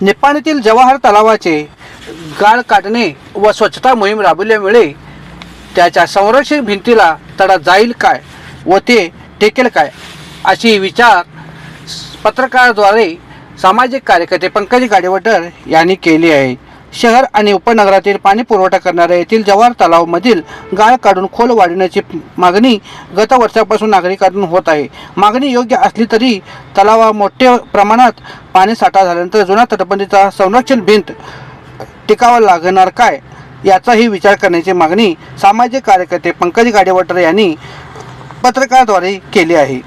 निपाणीतील जवाहर तलावाचे गाळ काढणे व स्वच्छता मोहीम राबविल्यामुळे त्याच्या संरक्षण भिंतीला तडा जाईल काय व ते टेकेल काय अशी विचार पत्रकाराद्वारे सामाजिक कार्यकर्ते पंकज गाडेवटर यांनी केली आहे. शहर आणि उपनगरातील पाणी पुरवठा करणाऱ्या येथील जवाहर तलावमधील गाळ काढून खोल वाढवण्याची मागणी गत वर्षापासून नागरिकांकडून होत आहे. मागणी योग्य असली तरी तलावा मोठ्या प्रमाणात पाणी साठा झाल्यानंतर जुना तटबंदीचा संरक्षण भिंत टिकावा लागणार काय याचाही विचार करण्याची मागणी सामाजिक कार्यकर्ते पंकज गाडेवटर यांनी पत्रकाराद्वारे केली आहे.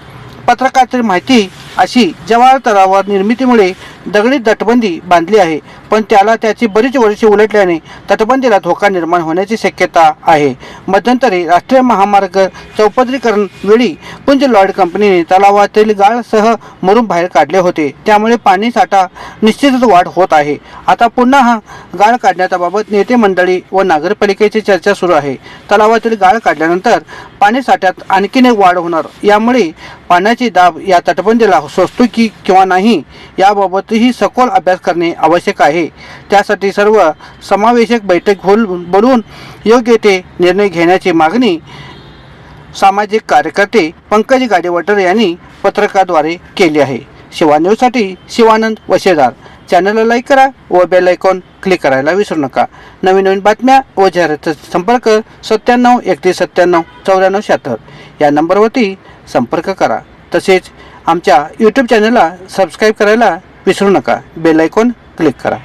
पत्रकारातील माहिती अशी जवाहर तलावावर निर्मितीमुळे दगडी तटबंदी बांधली आहे. पण त्याला त्याची बरीच वर्षे उलटल्याने तटबंदीला धोका निर्माण होण्याची शक्यता आहे. मध्यंतरी राष्ट्रीय महामार्ग चौपदरीकरण वेळी पुंज लॉर्ड कंपनीने तलावातील गाळसह मरून बाहेर काढले होते. त्यामुळे पाणी साठा निश्चितच वाढ होत आहे. आता पुन्हा हा गाळ काढण्याबाबत नेते मंडळी व नगरपालिकेची चर्चा सुरू आहे. तलावातील गाळ काढल्यानंतर पाणी साठ्यात आणखीन एक वाढ होणार. यामुळे पाण्याची दाब या तटबंदीला सोसतो की किंवा नाही याबाबतही सखोल अभ्यास करणे आवश्यक आहे. त्यासाठी सर्व समावेशक बैठक होल बोलवून योग्य ते निर्णय घेण्याची मागणी सामाजिक कार्यकर्ते पंकज गाडेवटर यांनी पत्रकाद्वारे केली आहे. शिवा न्यूजसाठी शिवानंद वशेदार. चॅनलला लाईक करा व बेल आयकॉन क्लिक करायला विसरू नका. नवीन नवीन बातम्या व जाहिरातीचा संपर्क सत्त्याण्णव एकतीस सत्त्याण्णव चौऱ्याण्णव शहात्तर या नंबरवरती संपर्क करा. तसेच आमच्या यूट्यूब चॅनलला सबस्क्राईब करायला विसरू नका. बेल आयकॉन क्लिक करा.